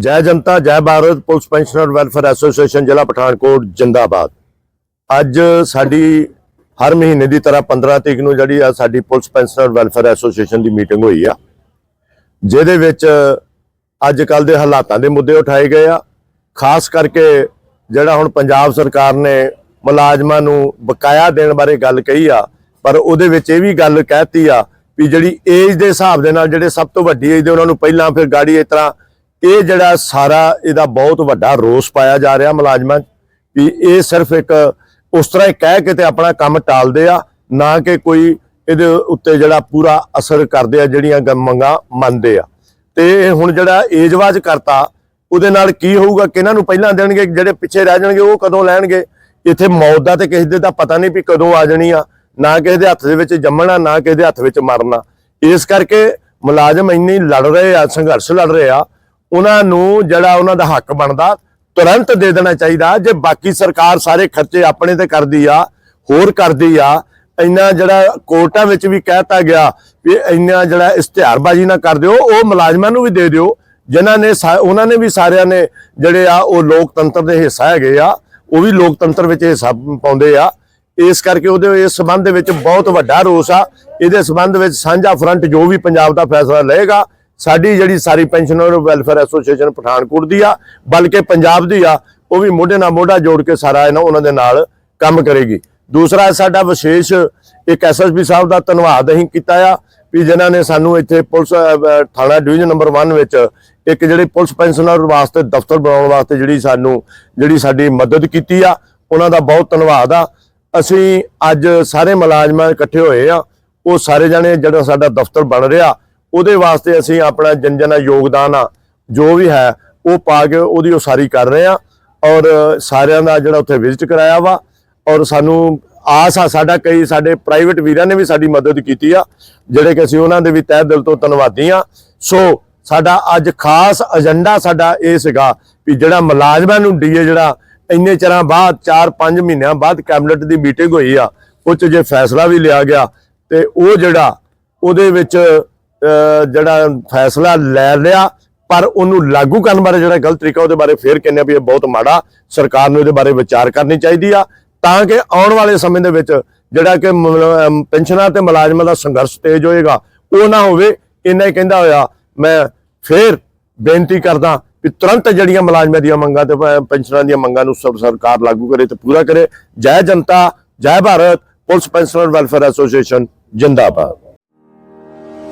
ਜੈ ਜਨਤਾ, ਜੈ Bharat police pensioner welfare association, ਜ਼ਿਲ੍ਹਾ ਪਠਾਨਕੋਟ, ਜਿੰਦਾਬਾਦ। ਅੱਜ ਸਾਡੀ ਹਰ ਮਹੀਨੇ ਦੀ ਤਰ੍ਹਾਂ 15 ਤਰੀਕ ਨੂੰ ਜਿਹੜੀ ਆ ਸਾਡੀ ਪੁਲਿਸ ਪੈਨਸ਼ਨਰ ਵੈਲਫੇਅਰ ਐਸੋਸੀਏਸ਼ਨ ਦੀ ਮੀਟਿੰਗ ਹੋਈ ਆ, ਜਿਹਦੇ ਵਿੱਚ ਅੱਜ ਕੱਲ ਦੇ ਹਾਲਾਤਾਂ ਦੇ ਮੁੱਦੇ ਉਠਾਏ ਗਏ ਆ। ਖਾਸ ਕਰਕੇ ਜਿਹੜਾ ਹੁਣ ਪੰਜਾਬ ਸਰਕਾਰ ਨੇ ਮੁਲਾਜ਼ਮਾਂ ਨੂੰ ਬਕਾਇਆ ਦੇਣ ਬਾਰੇ ਗੱਲ ਕਹੀ ਆ, ਪਰ ਉਹਦੇ ਵਿੱਚ ਇਹ ਵੀ ਗੱਲ ਕਹਿਤੀ ਆ ਵੀ ਜਿਹੜੀ ਏਜ ਦੇ ਹਿਸਾਬ ਦੇ ਨਾਲ ਜਿਹੜੇ ਸਭ ਤੋਂ ਵੱਡੀ ਏਜ ਦੇ ਉਹਨਾਂ ਨੂੰ ਪਹਿਲਾਂ ਫਿਰ ਗਾੜੀ ਇਸ ਤਰ੍ਹਾਂ ਇਹ ਜਿਹੜਾ ਸਾਰਾ ਇਹਦਾ ਬਹੁਤ ਵੱਡਾ ਰੋਸ ਪਾਇਆ ਜਾ ਰਿਹਾ ਮੁਲਾਜ਼ਮਾਂ 'ਚ ਵੀ ਇਹ ਸਿਰਫ ਇੱਕ ਉਸ ਤਰ੍ਹਾਂ ਹੀ ਕਹਿ ਕੇ ਤੇ ਆਪਣਾ ਕੰਮ ਟਾਲਦੇ ਆ, ਨਾ ਕਿ ਕੋਈ ਇਹਦੇ ਉੱਤੇ ਜਿਹੜਾ ਪੂਰਾ ਅਸਰ ਕਰਦੇ ਆ, ਜਿਹੜੀਆਂ ਮੰਗਾਂ ਮੰਨਦੇ ਆ। ਤੇ ਇਹ ਹੁਣ ਜਿਹੜਾ ਏਜਵਾਜ ਕਰਤਾ, ਉਹਦੇ ਨਾਲ ਕੀ ਹੋਊਗਾ, ਕਿਹਨਾਂ ਨੂੰ ਪਹਿਲਾਂ ਦੇਣਗੇ, ਜਿਹੜੇ ਪਿੱਛੇ ਰਹਿ ਜਾਣਗੇ, ਉਹ ਕਦੋਂ ਲੈਣਗੇ? ਇੱਥੇ ਮੌਤ ਦਾ ਤੇ ਕਿਸੇ ਦੇ ਦਾ ਪਤਾ ਨਹੀਂ ਵੀ ਕਦੋਂ ਆ ਜਾਣੀ ਆ, ਨਾ ਕਿਸੇ ਦੇ ਹੱਥ ਦੇ ਵਿੱਚ ਜੰਮਣਾ, ਨਾ ਕਿਸੇ ਦੇ ਹੱਥ ਵਿੱਚ ਮਰਨਾ। ਇਸ ਕਰਕੇ ਮੁਲਾਜ਼ਮ ਇੰਨੀ ਲੜ ਰਹੇ ਆ, ਸੰਘਰਸ਼ ਲੜ ਰਹੇ ਆ ਉਹਨਾਂ ਨੂੰ ਜਿਹੜਾ ਉਹਨਾਂ ਦਾ ਹੱਕ ਬਣਦਾ, ਤੁਰੰਤ ਦੇ ਦੇਣਾ ਚਾਹੀਦਾ, ਜੇ ਬਾਕੀ ਸਰਕਾਰ ਸਾਰੇ ਖਰਚੇ ਆਪਣੇ ਤੇ ਕਰਦੀ ਆ, ਹੋਰ ਕਰਦੀ ਆ, ਇੰਨਾ ਜਿਹੜਾ ਕੋਰਟਾਂ ਵਿੱਚ ਵੀ ਕਹਿਤਾ ਗਿਆ ਵੀ ਇੰਨਾ ਜਿਹੜਾ ਇਸ਼ਤਿਹਾਰਬਾਜ਼ੀ ਨਾ ਕਰ ਦਿਓ, ਉਹ ਮੁਲਾਜ਼ਮਾਂ ਨੂੰ ਵੀ ਦੇ ਦਿਓ, ਜਿਨ੍ਹਾਂ ਨੇ ਸਾ- ਉਹਨਾਂ ਨੇ ਵੀ ਸਾਰਿਆਂ ਨੇ ਜਿਹੜੇ ਆ, ਉਹ ਲੋਕਤੰਤਰ ਦੇ ਹਿੱਸਾ ਹੈਗੇ ਆ, ਉਹ ਵੀ ਲੋਕਤੰਤਰ ਵਿੱਚ ਹਿੱਸਾ ਪਾਉਂਦੇ ਆ। ਇਸ ਕਰਕੇ ਉਹਦੇ, ਇਸ ਸੰਬੰਧ ਦੇ ਵਿੱਚ ਬਹੁਤ ਵੱਡਾ ਰੋਸ ਆ। ਇਹਦੇ ਸੰਬੰਧ ਵਿੱਚ ਸਾਂਝਾ ਫਰੰਟ ਜੋ ਵੀ ਪੰਜਾਬ ਦਾ ਫੈਸਲਾ ਲਏਗਾ ਸਾਡੀ ਜਿਹੜੀ ਸਾਰੀ ਪੈਨਸ਼ਨਰ ਵੈਲਫੇਅਰ ਐਸੋਸੀਏਸ਼ਨ ਪਠਾਨਕੋਟ ਦੀ ਆ, ਬਲਕਿ ਪੰਜਾਬ ਦੀ ਆ, ਉਹ ਵੀ ਮੋਢੇ ਨਾਲ ਮੋਢਾ ਜੋੜ ਕੇ ਸਾਰਾ ਇਹਨਾਂ ਉਹਨਾਂ ਦੇ ਨਾਲ ਕੰਮ ਕਰੇਗੀ। ਦੂਸਰਾ ਸਾਡਾ ਵਿਸ਼ੇਸ਼ ਇੱਕ ਐਸਐਸਪੀ ਸਾਹਿਬ ਦਾ ਧੰਨਵਾਦ ਅਸੀਂ ਕੀਤਾ ਆ ਵੀ ਜਿਨ੍ਹਾਂ ਨੇ ਸਾਨੂੰ ਇੱਥੇ ਪੁਲਿਸ ਥਾਣਾ ਡਿਵੀਜ਼ਨ ਨੰਬਰ 1 ਵਿੱਚ ਇੱਕ ਜਿਹੜੇ ਪੁਲਿਸ ਪੈਨਸ਼ਨਰ ਵਾਸਤੇ, ਦਫ਼ਤਰ ਬਣਾਉਣ ਵਾਸਤੇ ਜਿਹੜੀ ਸਾਨੂੰ, ਜਿਹੜੀ ਸਾਡੀ ਮਦਦ ਕੀਤੀ ਆ, ਉਹਨਾਂ ਦਾ ਬਹੁਤ ਧੰਨਵਾਦ ਆ। ਅਸੀਂ ਅੱਜ ਸਾਰੇ ਮੁਲਾਜ਼ਮਾਂ ਇਕੱਠੇ ਹੋਏ ਆ, ਉਹ ਸਾਰੇ ਜਣੇ ਜਿਹੜਾ ਸਾਡਾ ਦਫ਼ਤਰ ਬਣ ਰਿਹਾ ਉਹਦੇ ਵਾਸਤੇ ਅਸੀਂ ਆਪਣਾ ਜਨਜਨ ਜਨ ਯੋਗਦਾਨ ਆ, ਜੋ ਵੀ ਹੈ, ਉਹ ਪਾ ਕੇ ਉਹਦੀ ਉਸਾਰੀ ਕਰ ਰਹੇ ਆ ਔਰ ਸਾਰਿਆਂ ਦਾ ਜਿਹੜਾ ਉੱਥੇ ਵਿਜ਼ਿਟ ਕਰਾਇਆ ਵਾ ਔਰ ਸਾਨੂੰ ਆਸ ਆ, ਸਾਡਾ ਕਈ ਸਾਡੇ ਪ੍ਰਾਈਵੇਟ ਵੀਰਾਂ ਨੇ ਵੀ ਸਾਡੀ ਮਦਦ ਕੀਤੀ ਆ, ਜਿਹੜੇ ਕਿ ਅਸੀਂ ਉਹਨਾਂ ਦੇ ਵੀ ਤਹਿ ਦਿਲ ਤੋਂ ਧੰਨਵਾਦੀ ਆ। ਸੋ ਸਾਡਾ ਅੱਜ ਖਾਸ ਏਜੰਡਾ ਸਾਡਾ ਇਹ ਸੀਗਾ ਵੀ ਜਿਹੜਾ ਮੁਲਾਜ਼ਮਾਂ ਨੂੰ ਡੀਏ ਜਿਹੜਾ ਇੰਨੇ ਚਿਰਾਂ ਬਾਅਦ 4-5 ਮਹੀਨਿਆਂ ਬਾਅਦ ਕੈਬਨਿਟ ਦੀ ਮੀਟਿੰਗ ਹੋਈ ਆ, ਉਹ 'ਚ ਜੇ ਫੈਸਲਾ ਵੀ ਲਿਆ ਗਿਆ ਤੇ ਉਹ ਜਿਹੜਾ ਉਹਦੇ ਵਿੱਚ ਜਿਹੜਾ ਫੈਸਲਾ ਲੈ ਲਿਆ, ਪਰ ਉਹਨੂੰ ਲਾਗੂ ਕਰਨ ਬਾਰੇ ਜਿਹੜਾ ਗਲਤ ਤਰੀਕਾ, ਉਹਦੇ ਬਾਰੇ ਫੇਰ ਕਹਿੰਦੇ ਆ ਵੀ ਇਹ ਬਹੁਤ ਮਾੜਾ, ਸਰਕਾਰ ਨੂੰ ਇਹਦੇ ਬਾਰੇ ਵਿਚਾਰ ਕਰਨੀ ਚਾਹੀਦੀ ਆ, ਤਾਂ ਕਿ ਆਉਣ ਵਾਲੇ ਸਮੇਂ ਦੇ ਵਿੱਚ ਜਿਹੜਾ ਕਿ ਪੈਨਸ਼ਨਾਂ ਤੇ ਮੁਲਾਜ਼ਮਾਂ ਦਾ ਸੰਘਰਸ਼ ਤੇਜ਼ ਹੋਏਗਾ, ਉਹ ਨਾ ਹੋਵੇ ਇਹਨਾਂ ਹੀ ਕਹਿੰਦਾ ਹੋਇਆ। ਮੈਂ ਫੇਰ ਬੇਨਤੀ ਕਰਦਾ ਵੀ ਤੁਰੰਤ ਜਿਹੜੀਆਂ ਮੁਲਾਜ਼ਮਾਂ ਦੀਆਂ ਮੰਗਾਂ ਤੇ ਪੈਨਸ਼ਨਾਂ ਦੀਆਂ ਮੰਗਾਂ ਨੂੰ ਸਰ- ਸਰਕਾਰ ਲਾਗੂ ਕਰੇ ਤੇ ਪੂਰਾ ਕਰੇ। ਜੈ ਜਨਤਾ, ਜੈ Bharat, police pensioner welfare association, ਜਿੰਦਾਬਾਦ।